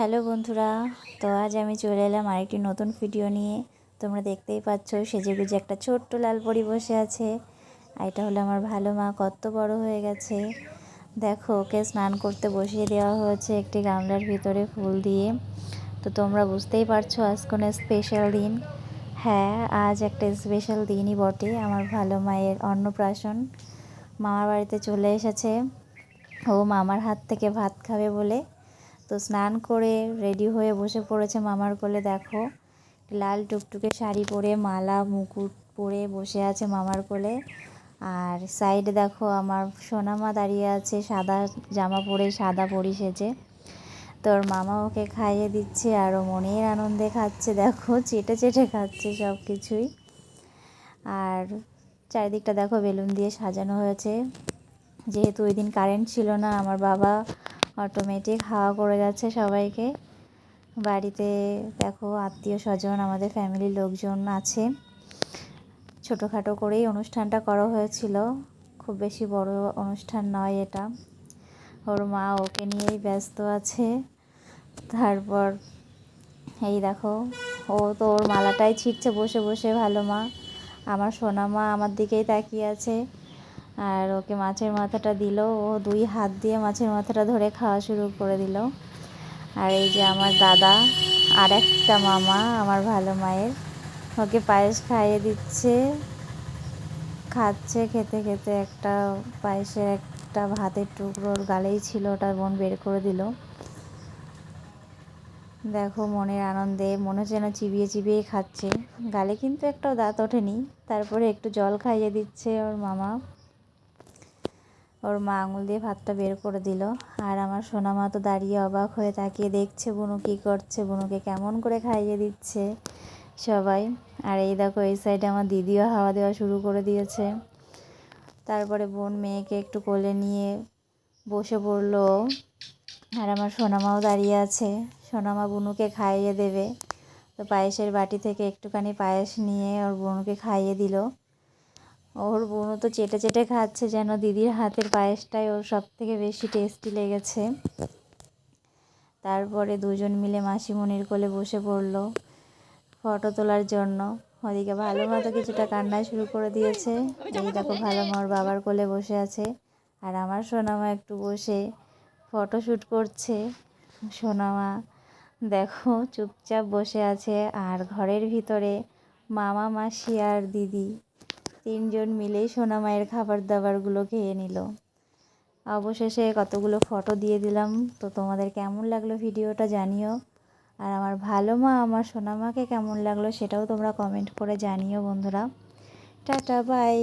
Hello বন্ধুরা, তো আজ আমি চলে এলাম আরেকটি নতুন ভিডিও নিয়ে। তোমরা দেখতেই পাচ্ছ সেজেগুজে একটা ছোট্ট লাল পরি বসে আছে। আর এটা হলো আমার ভালো মা, কত বড় হয়ে গেছে। দেখো, ওকে স্নান করতে বসিয়ে দেওয়া হয়েছে একটি গামলার ভিতরে ফুল দিয়ে। তো তোমরা বুঝতেই পারছ, আজ কোনো স্পেশাল দিন। হ্যাঁ আজ একটা স্পেশাল দিনই বটে আমার ভালো মায়ের অন্নপ্রাশন। মামার বাড়িতে চলে এসেছে। ও মামার হাত থেকে ভাত খাবে বলে। তো স্নান করে রেডি হয়ে বসে পড়েছে মামার কোলে, দেখো। লাল টুকটুকে শাড়ি পরে, মালা, মুকুট পরে বসে আছে মামার কোলে। আর সাইডে দেখো আমার সোনামা দাঁড়িয়ে আছে, সাদা জামা পরে সাদা পরি সেজে। তোর মামা ওকে খাইয়ে দিচ্ছে আর ও মনের আনন্দে খাচ্ছে, দেখো, চেটে চেটে খাচ্ছে সব কিছুই আর চারিদিকটা দেখো বেলুন দিয়ে সাজানো হয়েছে। যেহেতু ওই দিন কারেন্ট ছিল না, আমার বাবা অটোমেটিক হাওয়া করে যাচ্ছে সবাইকে। বাড়িতে দেখো আত্মীয় স্বজন, আমাদের ফ্যামিলির লোকজন আছে। ছোটোখাটো করেই অনুষ্ঠানটা করা হয়েছিল। খুব বেশি বড় অনুষ্ঠান নয় এটা। ওর মা ওকে নিয়েই ব্যস্ত আছে। তারপর এই দেখো, ও তো ওর মালাটাই ছিটছে বসে বসে, ভালো মা। আমার সোনা মা আমার দিকেই তাকিয়ে আছে। আর ওকে মাছের মাথাটা দিল। ও দুই হাত দিয়ে মাছের মাথাটা ধরে খাওয়া শুরু করে দিল। আর এই যে আমার দাদা, আর একটা মামা, আমার ভালো মায়ের, ওকে পায়েস খাইয়ে দিচ্ছে। খাচ্ছে খেতে খেতে একটা পায়েসের একটা ভাতের টুকরোর গালেই ছিল, ওটা বোন বের করে দিল। দেখো মনের আনন্দে, মনে হচ্ছে যেন চিবিয়ে চিবিয়ে খাচ্ছে। গালে কিন্তু একটাও দাঁত ওঠেনি, তারপরে একটু জল খাইয়ে দিচ্ছে ওর মামা। ওর মা আঙুল দিয়ে ভাতটা বের করে দিল। আর আমার সোনা মা তো দাঁড়িয়ে অবাক হয়ে তাকিয়ে দেখছে, বুনু কী করছে, বুনুকে কেমন করে খাইয়ে দিচ্ছে সবাই। আর এই দেখো, এই সাইডে আমার দিদিও হাওয়া দেওয়া শুরু করে দিয়েছে। তারপরে বোন মেয়েকে একটু কোলে নিয়ে বসে পড়ল। আর আমার সোনামাও দাঁড়িয়ে আছে। সোনামা বুনুকে খাইয়ে দেবে। তো পায়েসের বাটি থেকে একটুখানি পায়েস নিয়ে ওর বোনকে খাইয়ে দিল। ওর বোনও তো চেটে চেটে খাচ্ছে যেন দিদির হাতের পায়েসটাই ওর সব থেকে বেশি টেস্টি লেগেছে। তারপরে দুজন মিলে মাসিমণির কোলে বসে পড়ল ফটো তোলার জন্য। ওদিকে ভালো মতো কিছুটা কান্নায় শুরু করে দিয়েছে। এই দেখো, ভালো মা ওর বাবার কোলে বসে আছে। আর আমার সোনামা একটু বসে ফটো শ্যুট করছে। সোনামা, দেখো, চুপচাপ বসে আছে। আর ঘরের ভিতরে মামা, মাসি আর দিদি। তিনজন মিলেই সোনা মায়ের খাবার দাবারগুলো খেয়ে নিল। অবশেষে কতগুলো ফটো দিয়ে দিলাম। তো তোমাদের কেমন লাগল ভিডিওটা জানিও। আর আমার ভালো মা, আমার সোনা মাকে কেমন লাগল সেটাও তোমরা কমেন্ট করে জানিও বন্ধুরা। Tata bye